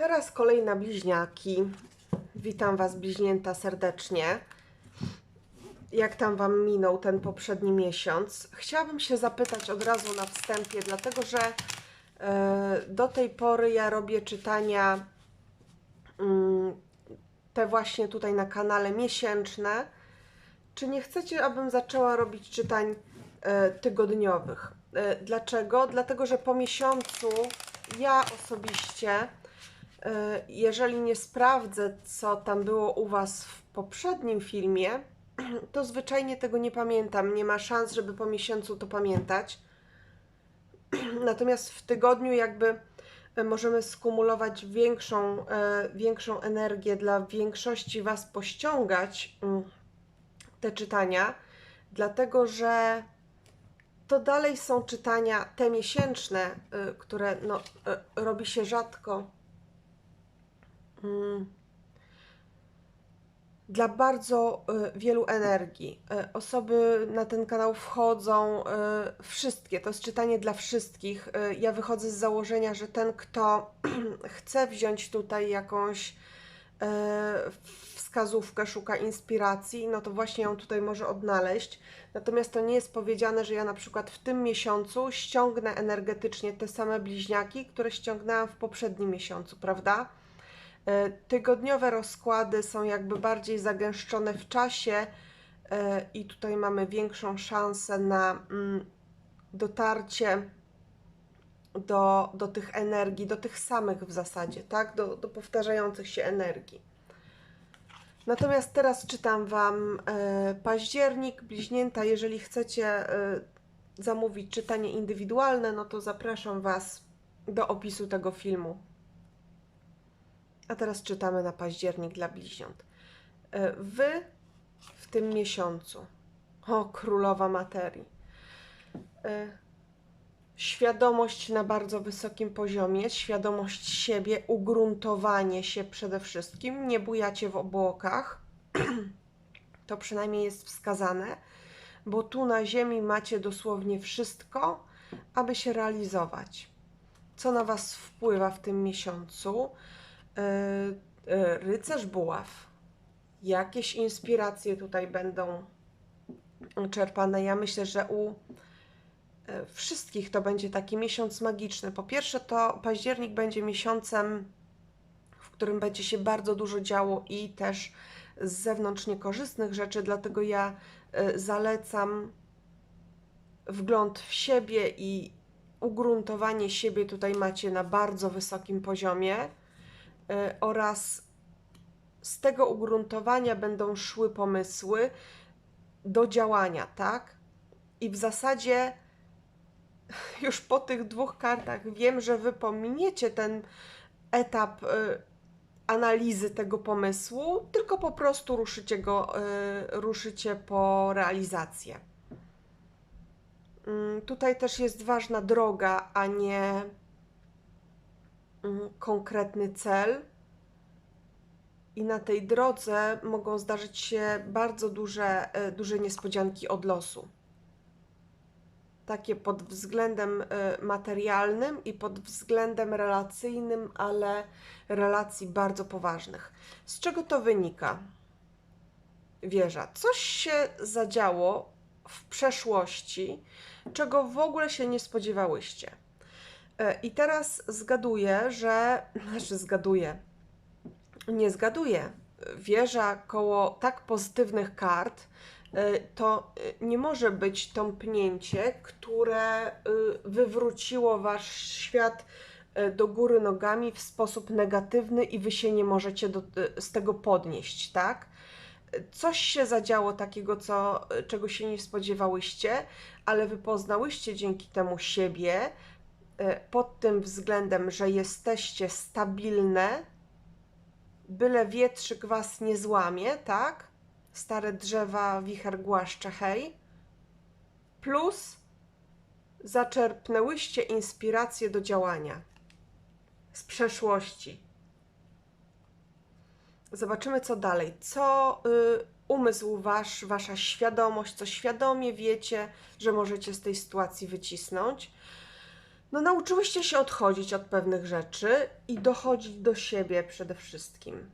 Teraz kolej na bliźniaki. Witam Was, bliźnięta, serdecznie. Jak tam Wam minął ten poprzedni miesiąc? Chciałabym się zapytać od razu na wstępie, dlatego że e, do tej pory ja robię czytania mm, te właśnie tutaj na kanale miesięczne. Czy nie chcecie, abym zaczęła robić czytań e, tygodniowych? E, dlaczego? Dlatego, że po miesiącu ja osobiście, jeżeli nie sprawdzę, co tam było u Was w poprzednim filmie, to zwyczajnie tego nie pamiętam. Nie ma szans, żeby po miesiącu to pamiętać. Natomiast w tygodniu jakby e, możemy skumulować większą, e, większą energię dla większości Was pościągać mm, te czytania, dlatego że to dalej są czytania te miesięczne, y, które no, y, robi się rzadko. Mm. Dla bardzo y, wielu energii. Y, Osoby na ten kanał wchodzą, y, wszystkie, to jest czytanie dla wszystkich. Ja wychodzę z założenia, że ten, kto chce wziąć tutaj jakąś wskazówkę, szuka inspiracji, no to właśnie ją tutaj może odnaleźć. Natomiast to nie jest powiedziane, że ja na przykład w tym miesiącu ściągnę energetycznie te same bliźniaki, które ściągnęłam w poprzednim miesiącu, prawda? E, Tygodniowe rozkłady są jakby bardziej zagęszczone w czasie e, i tutaj mamy większą szansę na mm, dotarcie do, do tych energii, do tych samych w zasadzie, tak? Do, do powtarzających się energii. Natomiast teraz czytam Wam e, październik, bliźnięta. Jeżeli chcecie zamówić czytanie indywidualne, no to zapraszam Was do opisu tego filmu. A teraz czytamy na październik dla bliźniąt. E, wy w tym miesiącu, o królowa materii, e, świadomość na bardzo wysokim poziomie, świadomość siebie, ugruntowanie się przede wszystkim, nie bujacie w obłokach, to przynajmniej jest wskazane, bo tu na Ziemi macie dosłownie wszystko, aby się realizować. Co na Was wpływa w tym miesiącu? Yy, yy, rycerz buław. Jakieś inspiracje tutaj będą czerpane. Ja myślę, że u e, wszystkich to będzie taki miesiąc magiczny. Po pierwsze, to październik będzie miesiącem, w którym będzie się bardzo dużo działo i też z zewnątrz niekorzystnych rzeczy, dlatego ja e, zalecam wgląd w siebie i ugruntowanie siebie tutaj macie na bardzo wysokim poziomie e, oraz z tego ugruntowania będą szły pomysły do działania, tak? I w zasadzie już po tych dwóch kartach wiem, że wy pominiecie ten etap y, analizy tego pomysłu, tylko po prostu ruszycie go, y, ruszycie po realizację. Mm, Tutaj też jest ważna droga, a nie konkretny cel. I na tej drodze mogą zdarzyć się bardzo duże, e, duże niespodzianki od losu. Takie pod względem e, materialnym i pod względem relacyjnym, ale relacji bardzo poważnych. Z czego to wynika? Wieża. Coś się zadziało w przeszłości, czego w ogóle się nie spodziewałyście. E, I teraz zgaduję, że. Znaczy, zgaduję nie zgaduję. Wieża koło tak pozytywnych kart y, to y, nie może być tąpnięcie, które wywróciło wasz świat do góry nogami w sposób negatywny i wy się nie możecie do, z tego podnieść, tak? Coś się zadziało takiego, co, czego się nie spodziewałyście, ale wy poznałyście dzięki temu siebie pod tym względem, że jesteście stabilne, byle wietrzyk was nie złamie, tak? Stare drzewa, wicher głaszcze, hej. Plus zaczerpnęłyście inspirację do działania z przeszłości. Zobaczymy, co dalej. Co y, umysł wasz, wasza świadomość, co świadomie wiecie, że możecie z tej sytuacji wycisnąć. No, nauczyłyście się odchodzić od pewnych rzeczy i dochodzić do siebie przede wszystkim.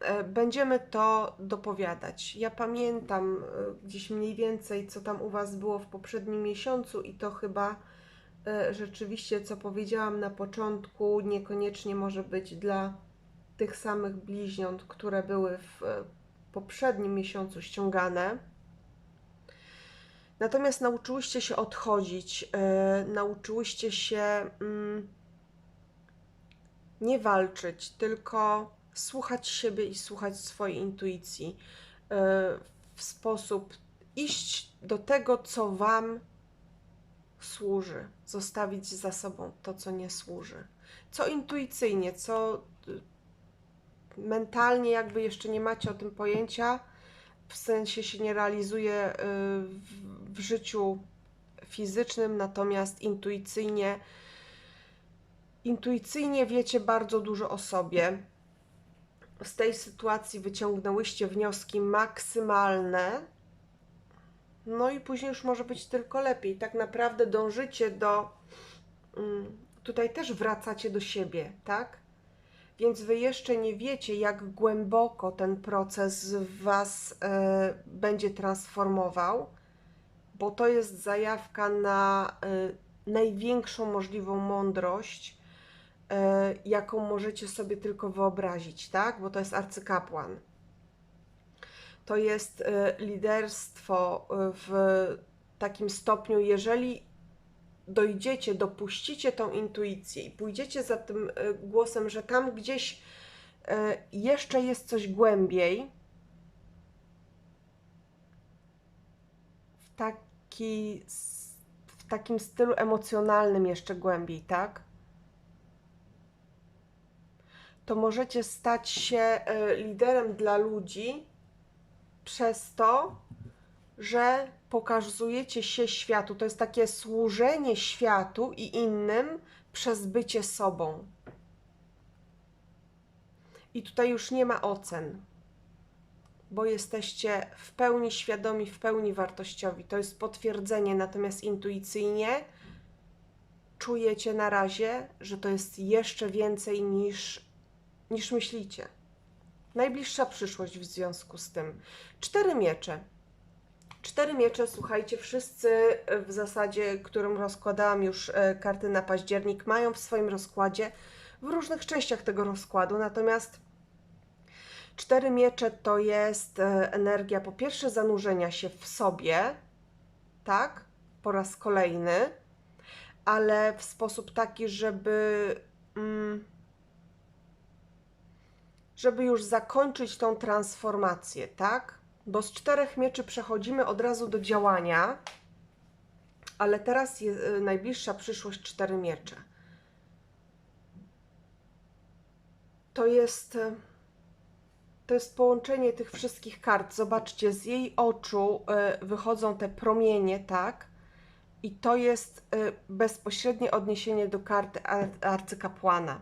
E, Będziemy to dopowiadać. Ja pamiętam e, gdzieś mniej więcej, co tam u Was było w poprzednim miesiącu, i to chyba e, rzeczywiście, co powiedziałam na początku, niekoniecznie może być dla tych samych bliźniąt, które były w poprzednim miesiącu ściągane. Natomiast nauczyłyście się odchodzić, e, nauczyłyście się mm, nie walczyć, tylko słuchać siebie i słuchać swojej intuicji e, w sposób iść do tego, co Wam służy, zostawić za sobą to, co nie służy. Co intuicyjnie, co mentalnie, jakby jeszcze nie macie o tym pojęcia, w sensie się nie realizuje y, w, w życiu fizycznym, natomiast intuicyjnie, intuicyjnie wiecie bardzo dużo o sobie. Z tej sytuacji wyciągnęłyście wnioski maksymalne, no i później już może być tylko lepiej. Tak naprawdę dążycie do. mm, Tutaj też wracacie do siebie, tak? Więc wy jeszcze nie wiecie, jak głęboko ten proces was e, będzie transformował, bo to jest zajawka na e, największą możliwą mądrość, e, jaką możecie sobie tylko wyobrazić, tak? Bo to jest arcykapłan to jest e, liderstwo e, w takim stopniu, jeżeli dojdziecie, dopuścicie tą intuicję i pójdziecie za tym e, głosem, że tam gdzieś jeszcze jest coś głębiej, w, taki, w takim stylu emocjonalnym jeszcze głębiej, tak? To możecie stać się liderem dla ludzi, przez to, że pokazujecie się światu. To jest takie służenie światu i innym przez bycie sobą. I tutaj już nie ma ocen, bo jesteście w pełni świadomi, w pełni wartościowi. To jest potwierdzenie, natomiast intuicyjnie czujecie na razie, że to jest jeszcze więcej niż, niż myślicie najbliższa przyszłość w związku z tym. Cztery miecze. Cztery miecze, słuchajcie, wszyscy w zasadzie, którym rozkładałam już e, karty na październik, mają w swoim rozkładzie w różnych częściach tego rozkładu, natomiast cztery miecze to jest e, energia po pierwsze zanurzenia się w sobie, tak, po raz kolejny, ale w sposób taki, żeby. Mm, żeby już zakończyć tą transformację, tak? Bo z czterech mieczy przechodzimy od razu do działania, ale teraz jest y, najbliższa przyszłość cztery miecze. To jest y, to jest połączenie tych wszystkich kart. Zobaczcie, z jej oczu y, wychodzą te promienie, tak? I to jest bezpośrednie odniesienie do karty arcykapłana.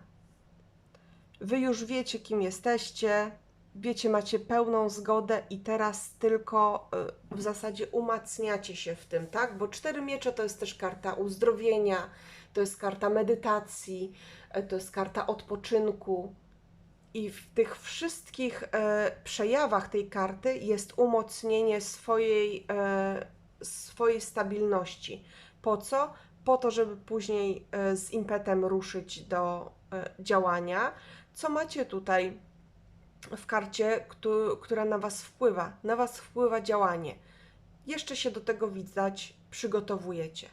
Wy już wiecie, kim jesteście, wiecie, macie pełną zgodę i teraz tylko y, w zasadzie umacniacie się w tym, tak? Bo cztery miecze to jest też karta uzdrowienia, to jest karta medytacji, to jest karta odpoczynku. I w tych wszystkich y, przejawach tej karty jest umocnienie swojej, swojej stabilności. Po co? Po to, żeby później z impetem ruszyć do działania co macie tutaj w karcie, która na Was wpływa. Na Was wpływa działanie. Jeszcze się do tego widać, przygotowujecie.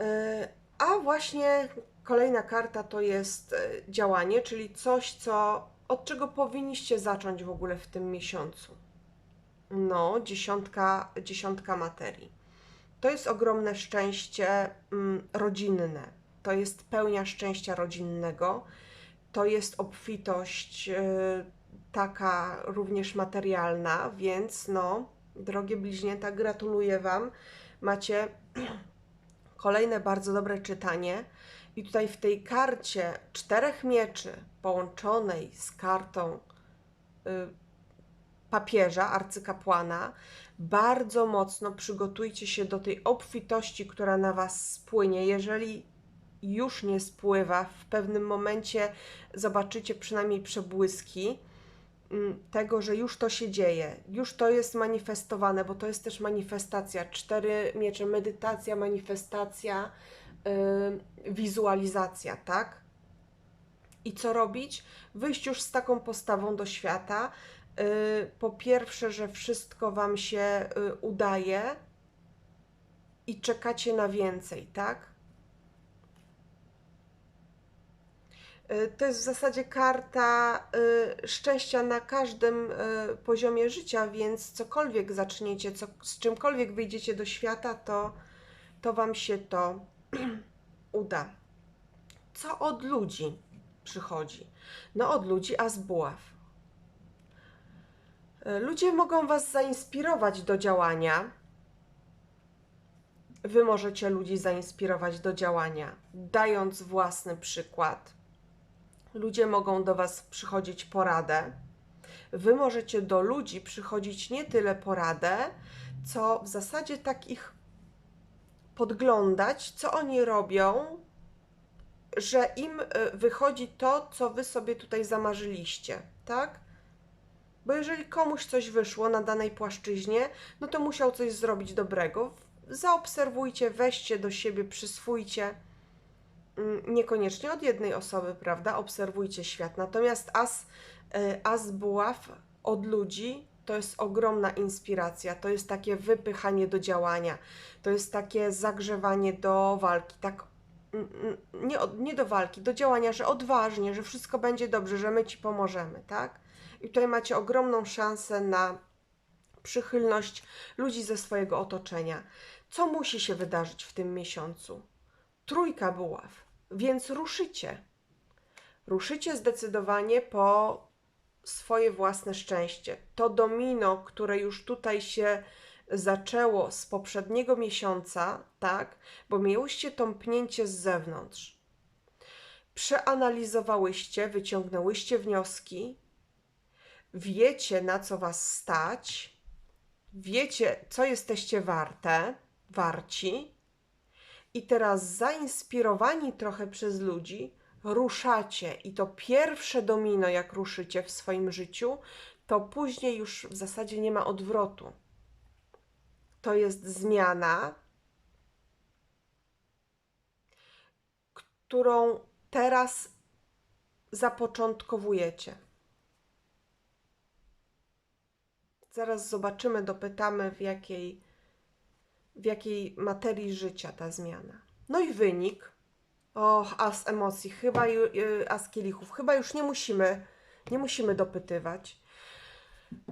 E, a właśnie kolejna karta to jest e, działanie, czyli coś, co, od czego powinniście zacząć w ogóle w tym miesiącu. No, dziesiątka, dziesiątka materii. To jest ogromne szczęście mm, rodzinne. To jest pełnia szczęścia rodzinnego to jest obfitość e, taka również materialna, więc no, drogie bliźnięta, gratuluję Wam. Macie kolejne bardzo dobre czytanie. I tutaj w tej karcie czterech mieczy połączonej z kartą y, papieża, arcykapłana, bardzo mocno przygotujcie się do tej obfitości, która na Was spłynie. Jeżeli już nie spływa, w pewnym momencie zobaczycie przynajmniej przebłyski mm, tego, że już to się dzieje, już to jest manifestowane, bo to jest też manifestacja. Cztery miecze, medytacja, manifestacja, wizualizacja, tak? I co robić? Wyjść już z taką postawą do świata. Yy, po pierwsze, że wszystko Wam się yy, udaje i czekacie na więcej, tak? Y, To jest w zasadzie karta y, szczęścia na każdym y, poziomie życia, więc cokolwiek zaczniecie, co, z czymkolwiek wyjdziecie do świata, to, to Wam się to uda. Co od ludzi przychodzi? No od ludzi, a z buław. Ludzie mogą Was zainspirować do działania. Wy możecie ludzi zainspirować do działania, dając własny przykład. Ludzie mogą do Was przychodzić poradę. Wy możecie do ludzi przychodzić nie tyle poradę, co w zasadzie tak ich podglądać, co oni robią, że im y, wychodzi to, co Wy sobie tutaj zamarzyliście, tak? Bo jeżeli komuś coś wyszło na danej płaszczyźnie, no to musiał coś zrobić dobrego. Zaobserwujcie, weźcie do siebie, przyswójcie mm, niekoniecznie od jednej osoby, prawda? Obserwujcie świat. Natomiast as, y, as buław od ludzi to jest ogromna inspiracja, to jest takie wypychanie do działania, to jest takie zagrzewanie do walki, tak mm, mm, nie, nie do walki, do działania, że odważnie, że wszystko będzie dobrze, że my Ci pomożemy, tak? I tutaj macie ogromną szansę na przychylność ludzi ze swojego otoczenia. Co musi się wydarzyć w tym miesiącu? Trójka buław, więc ruszycie. Ruszycie zdecydowanie po swoje własne szczęście. To domino, które już tutaj się zaczęło z poprzedniego miesiąca, tak? Bo miałyście tąpnięcie z zewnątrz. Przeanalizowałyście, wyciągnęłyście wnioski, wiecie na co was stać, wiecie co jesteście warte, warci, i teraz zainspirowani trochę przez ludzi, ruszacie i to pierwsze domino, jak ruszycie w swoim życiu, to później już w zasadzie nie ma odwrotu. To jest zmiana, którą teraz zapoczątkowujecie. Zaraz zobaczymy, dopytamy, w jakiej, w jakiej materii życia ta zmiana. No i wynik. Och, as emocji, chyba y, as kielichów, chyba już nie musimy, nie musimy dopytywać.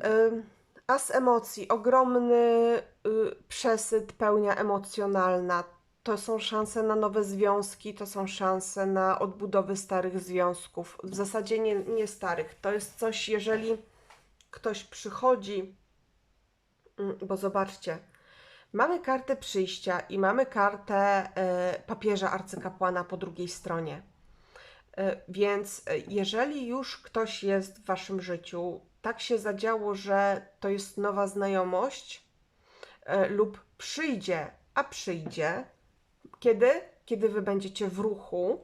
Ym, As emocji, ogromny y, przesyt, pełnia emocjonalna. To są szanse na nowe związki, to są szanse na odbudowy starych związków. W zasadzie nie, nie starych. To jest coś, jeżeli ktoś przychodzi, mm, bo zobaczcie, mamy kartę przyjścia i mamy kartę e, papieża arcykapłana po drugiej stronie. E, Więc e, jeżeli już ktoś jest w waszym życiu, tak się zadziało, że to jest nowa znajomość lub przyjdzie, a przyjdzie, kiedy? Kiedy wy będziecie w ruchu,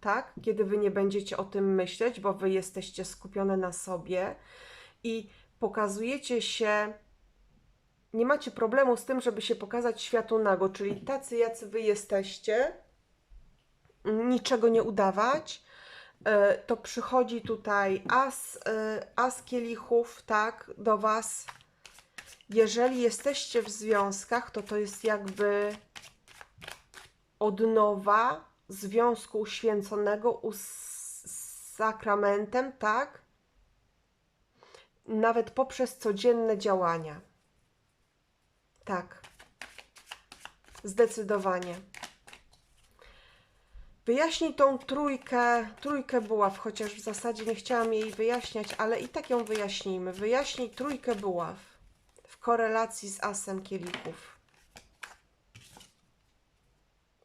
tak? Kiedy wy nie będziecie o tym myśleć, bo wy jesteście skupione na sobie i pokazujecie się nie macie problemu z tym, żeby się pokazać światu nago, czyli tacy, jacy wy jesteście, niczego nie udawać, e, to przychodzi tutaj as, e, as kielichów, tak, do was. Jeżeli jesteście w związkach, to to jest jakby odnowa związku uświęconego z sakramentem, tak? Nawet poprzez codzienne działania. Tak. Zdecydowanie. Wyjaśnij tą trójkę, trójkę buław, chociaż w zasadzie nie chciałam jej wyjaśniać, ale i tak ją wyjaśnijmy. Wyjaśnij trójkę buław w korelacji z asem kielichów.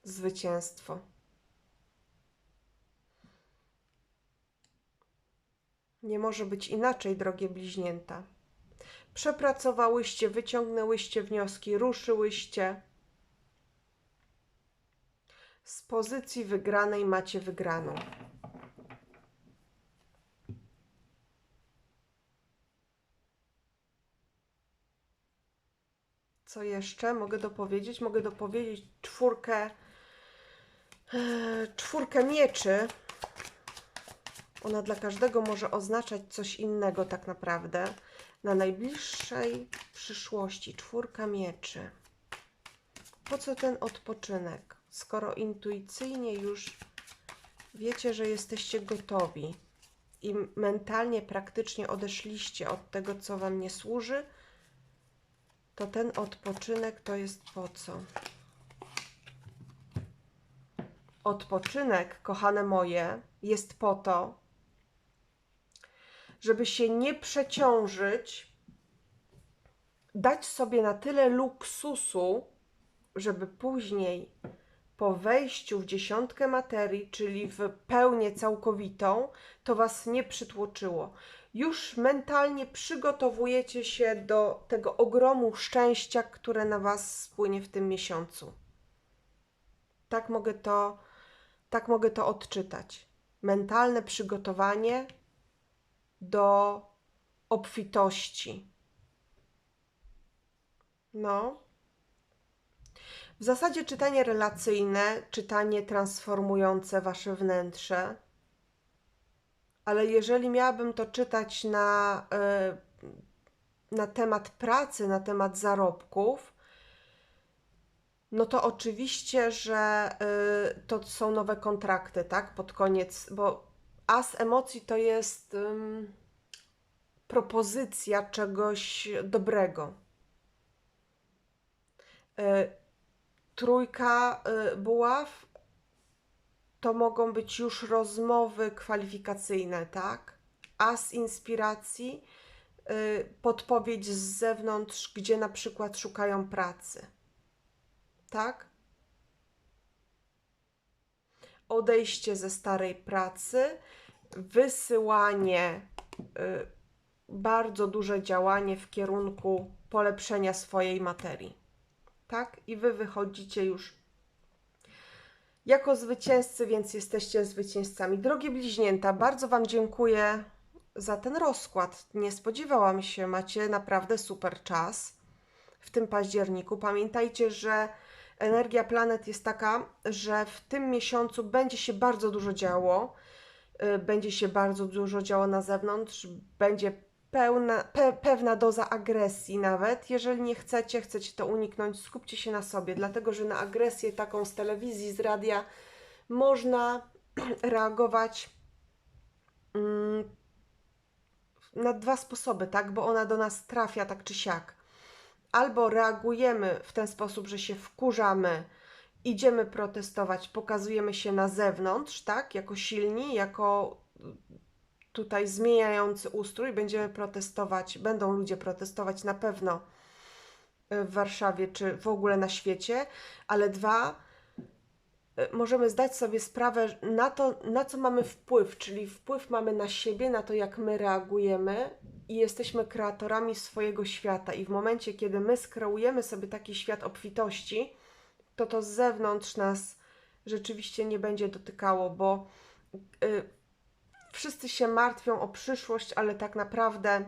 Zwycięstwo. Nie może być inaczej, drogie bliźnięta. Przepracowałyście, wyciągnęłyście wnioski, ruszyłyście. Z pozycji wygranej macie wygraną. Co jeszcze mogę dopowiedzieć? Mogę dopowiedzieć czwórkę, e, czwórkę mieczy. Ona dla każdego może oznaczać coś innego, tak naprawdę. Na najbliższej przyszłości czwórka mieczy. Po co ten odpoczynek? Skoro intuicyjnie już wiecie, że jesteście gotowi i mentalnie, praktycznie odeszliście od tego, co Wam nie służy, to ten odpoczynek to jest po co? Odpoczynek, kochane moje, jest po to, żeby się nie przeciążyć, dać sobie na tyle luksusu, żeby później po wejściu w dziesiątkę materii, czyli w pełnię całkowitą, to was nie przytłoczyło. Już mentalnie przygotowujecie się do tego ogromu szczęścia, które na was spłynie w tym miesiącu. Tak mogę to, tak mogę to odczytać. Mentalne przygotowanie do obfitości. No. W zasadzie czytanie relacyjne, czytanie transformujące wasze wnętrze. Ale jeżeli miałabym to czytać na, e, na temat pracy, na temat zarobków, no to oczywiście, że e, to są nowe kontrakty, tak? Pod koniec, bo as emocji to jest um, propozycja czegoś dobrego. E, trójka e, buław to mogą być już rozmowy kwalifikacyjne, tak? As inspiracji, e, podpowiedź z zewnątrz, gdzie na przykład szukają pracy. Tak? Odejście ze starej pracy, wysyłanie, y, bardzo duże działanie w kierunku polepszenia swojej materii. Tak? I wy wychodzicie już jako zwycięzcy, więc jesteście zwycięzcami. Drogie bliźnięta, bardzo Wam dziękuję za ten rozkład. Nie spodziewałam się, macie naprawdę super czas w tym październiku. Pamiętajcie, że energia planet jest taka, że w tym miesiącu będzie się bardzo dużo działo, y, będzie się bardzo dużo działo na zewnątrz, będzie pełna, pe, pewna doza agresji nawet. Jeżeli nie chcecie, chcecie to uniknąć, skupcie się na sobie, dlatego że na agresję taką z telewizji, z radia można reagować mm, na dwa sposoby, tak? Bo ona do nas trafia tak czy siak albo reagujemy w ten sposób, że się wkurzamy, idziemy protestować, pokazujemy się na zewnątrz, tak, jako silni, jako tutaj zmieniający ustrój, będziemy protestować, będą ludzie protestować na pewno w Warszawie czy w ogóle na świecie, ale dwa, możemy zdać sobie sprawę na to, na co mamy wpływ, czyli wpływ mamy na siebie, na to, jak my reagujemy i jesteśmy kreatorami swojego świata. I w momencie, kiedy my skreujemy sobie taki świat obfitości, to to z zewnątrz nas rzeczywiście nie będzie dotykało, bo y, wszyscy się martwią o przyszłość, ale tak naprawdę y,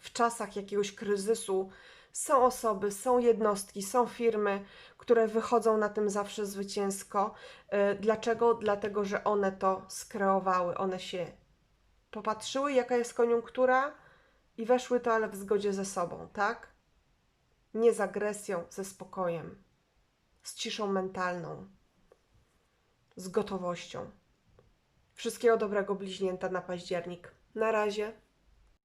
w czasach jakiegoś kryzysu są osoby, są jednostki, są firmy, które wychodzą na tym zawsze zwycięsko. Y, dlaczego? Dlatego, że one to skreowały, one się popatrzyły, jaka jest koniunktura i weszły to, ale w zgodzie ze sobą, tak? Nie z agresją, ze spokojem, z ciszą mentalną, z gotowością. Wszystkiego dobrego bliźnięta na październik. Na razie.